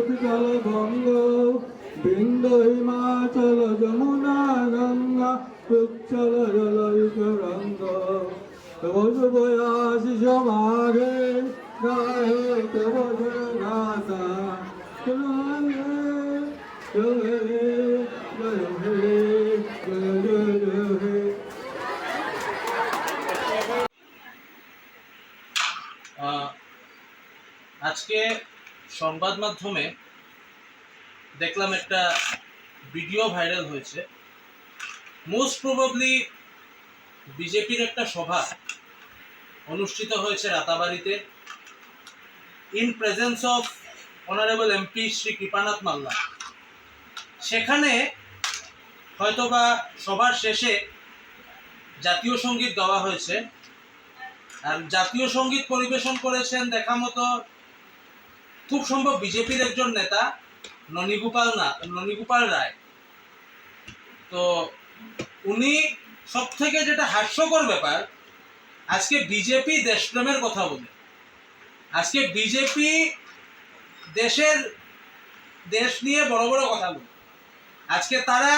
বিচল ভঙ্গ বিন্দ হিমাচল যমুনা গঙ্গা উচ্চল জলয়িত রঙ্গ হে আজকে সংবাদ মাধ্যমে দেখলাম একটা ভিডিও ভাইরাল হয়েছে। মোস্ট প্রবাবলি বিজেপির একটা সভা অনুষ্ঠিত হয়েছে রাতাবাড়িতে। In presence of honourable MP Shri Kripanath Malla সেখানে হয়তোবা সবার শেষে জাতীয় সংগীত গাওয়া হয়েছে। আর জাতীয় সংগীত পরিবেশন করেছেন দেখা মতো খুব সম্ভব বিজেপির একজন নেতা ননীগোপাল না ননীগোপাল রায়। তো উনি সব থেকে যেটা হাস্যকর ব্যাপার, আজকে বিজেপি দেশপ্রেমের কথা বলে। আজকে বিজেপি দেশের দেশ নিয়ে বড় বড় কথা বলে। আজকে তারা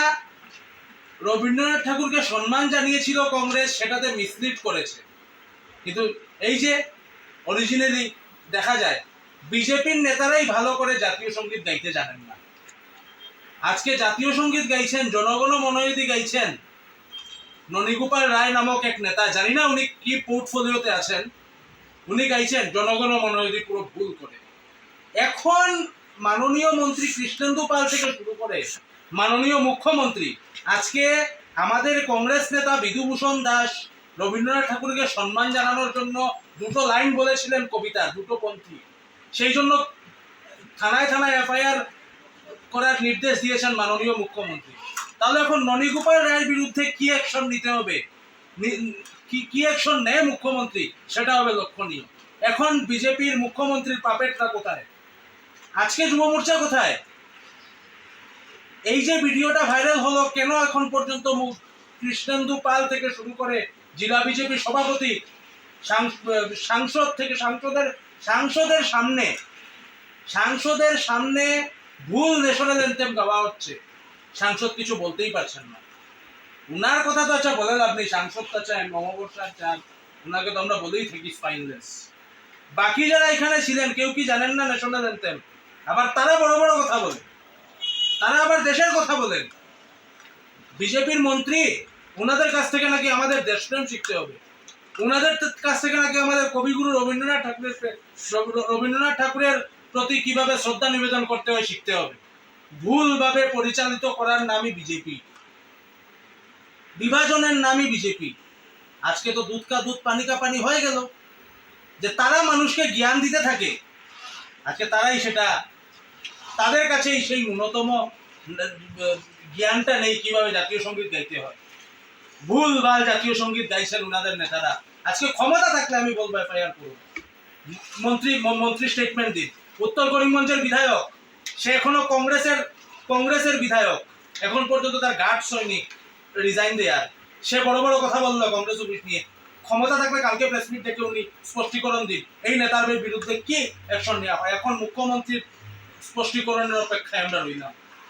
রবীন্দ্রনাথ ঠাকুরকে সম্মান জানিয়েছিল কংগ্রেস, সেটাতে মিসলিড করেছে। কিন্তু এই যে অরিজিনালি দেখা যায় বিজেপির নেতারাই ভালো করে জাতীয় সংগীত গাইতে জানেন না। আজকে জাতীয় সংগীত গাইছেন, জনগণ মনোনীতি গাইছেন ননীগোপাল রায় নামক এক নেতা। জানি না উনি কি পোর্টফোলিওতে আছেন। উনি গাইছেন, জনগণ মনোনীতি পুরো ভুল করে। এখন মাননীয় মন্ত্রী কৃষ্ণেন্দু পাল থেকে শুরু করে মাননীয় মুখ্যমন্ত্রী, আজকে আমাদের কংগ্রেস নেতা বিধুভূষণ দাস রবীন্দ্রনাথ ঠাকুরকে সম্মান জানানোর জন্য দুটো লাইন বলেছিলেন কবিতা দুটো পন্থী। সেই জন্য থানায় থানায় এফআইআর করার নির্দেশ দিয়েছেন মাননীয় মুখ্যমন্ত্রী। তাহলে এখন ননীগোপাল রায়ের বিরুদ্ধে কি অ্যাকশন নিতে হবে? কি কি অ্যাকশন নেয় মুখ্যমন্ত্রী? সেটা হবে লক্ষণীয়। এখন বিজেপির মুখ্যমন্ত্রীর পাপেটটা কোথায়? আজকে যুব মোর্চা কোথায়? এই যে ভিডিওটা ভাইরাল হলো, কেন এখন পর্যন্ত কৃষ্ণেন্দু পাল থেকে শুরু করে জেলা বিজেপি সভাপতি সাংসদ থেকে সাংসদের সাংসদের সামনে সাংসদের সামনে ভুল ন্যাশনাল অ্যান্থেম গাওয়া হচ্ছে। সাংসদ কিছু বলতেই পারছেন না। উনার কথা তো আচ্ছা বলে লাভ নেই, সাংসদ তো চান নববর্ষার চান উনাকে তো আমরা বলেই থাকি স্পাইনলেস বাকি যারা এখানে ছিলেন, কেউ কি জানেন না ন্যাশনাল অ্যান্থেম? আবার তারা বড় বড় কথা বলে তারা আবার দেশের কথা বলেন। বিজেপির মন্ত্রী ওনাদের কাছ থেকে নাকি আমাদের দেশপ্রেম শিখতে হবে। ওনাদের কাছ থেকে নাকি আমাদের কবিগুরু রবীন্দ্রনাথ ঠাকুরের রবীন্দ্রনাথ ঠাকুরের প্রতি কীভাবে শ্রদ্ধা নিবেদন করতে হয় শিখতে হবে। ভুলভাবে পরিচালিত করার নামই বিজেপি। বিভাজনের নামই বিজেপি। আজকে তো দুধ কা দুধ, পানি কা পানি হয়ে গেল। যে তারা মানুষকে জ্ঞান দিতে থাকে, আজকে তারাই সেটা, তাদের কাছেই সেই ন্যূনতম, জ্ঞানটা নেই কীভাবে জাতীয় সংগীত গাইতে হয়। ভুল ভালো জাতীয় সংগীত গাইছেন ওনাদের নেতারা। আজকে ক্ষমতা থাকলে আমি বলব এফআইআর করুন। মন্ত্রী মন্ত্রী স্টেটমেন্ট দিন। উত্তর করিমগঞ্জের বিধায়ক, সে এখনও কংগ্রেসের কংগ্রেসের বিধায়ক। এখন পর্যন্ত তার গার্ড সৈনিক রিজাইন দেয়ার সে বড় বড় কথা বলল কংগ্রেস অফিস নিয়ে। ক্ষমতা থাকলে কালকে প্রেস মিট ডেকে উনি স্পষ্টীকরণ দিন। এই নেতার বিরুদ্ধে কি অ্যাকশন নেওয়া হয়? এখন মুখ্যমন্ত্রীর স্পষ্টীকরণের অপেক্ষায় আমরা রইলাম।